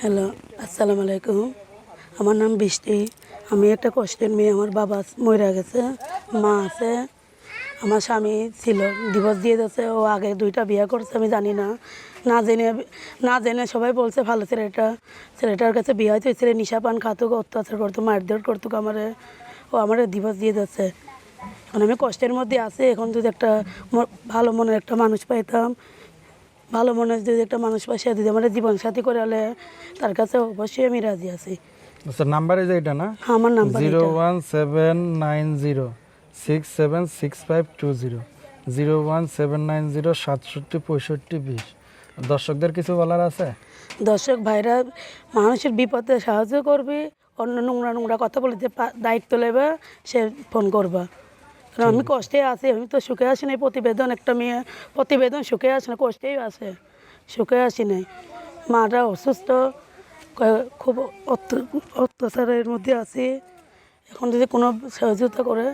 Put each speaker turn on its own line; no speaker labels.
Hello, আসসালামু আলাইকুম। আমার নাম বৃষ্টি। আমি একটা কষ্টের মেয়ে, আমার বাবা মরে গেছে, মা আছে। আমার স্বামী ছিল ডিভোর্স দিয়ে দিয়েছে, ও আগে দুইটা বিয়ে করছে, আমি জানি না। না জেনে না জেনে সবাই বলছে, ভালো ছেলেটা, ছেলেটার কাছে বিয়ে ওই ছেলে নিশা পান খাতুক, অত্যাচার করতো, মারধর করতুক আমারে। ও আমার ডিভোর্স দিয়ে দিচ্ছে এখন আমি কষ্টের মধ্যে আছি, এখন যদি একটা ভালো মনের একটা মানুষ পাইতাম ভালো মনে হয় যদি একটা মানুষ পাশে যদি আমার জীবন সাথী করে হলে তার কাছে অবশ্যই আমি রাজি আছি।
আচ্ছা নাম্বার এই যে এটা না?
আমার number
zero. One seven nine zero six seven six five two zero zero one seven nine zero সাতষট্টি পঁয়ষট্টি বিশ দর্শকদের কিছু বলার আছে?
দর্শক ভাইরা মানুষের বিপদে সাহায্য করবে অন্য নোংরা নোংরা কথা বলে যে দায়িত্ব নেবে সে ফোন করবা। কারণ আমি কষ্টে আছি আমি তো সুখে আসি নাই প্রতিবেদন একটা মেয়ে প্রতিবেদন সুখে আসে না কষ্টেই আছে সুখে আসি নাই। মাটা অসুস্থ খুব অত্য- অত্যাচারের মধ্যে আছি। এখন যদি কোনো সহযোগিতা করে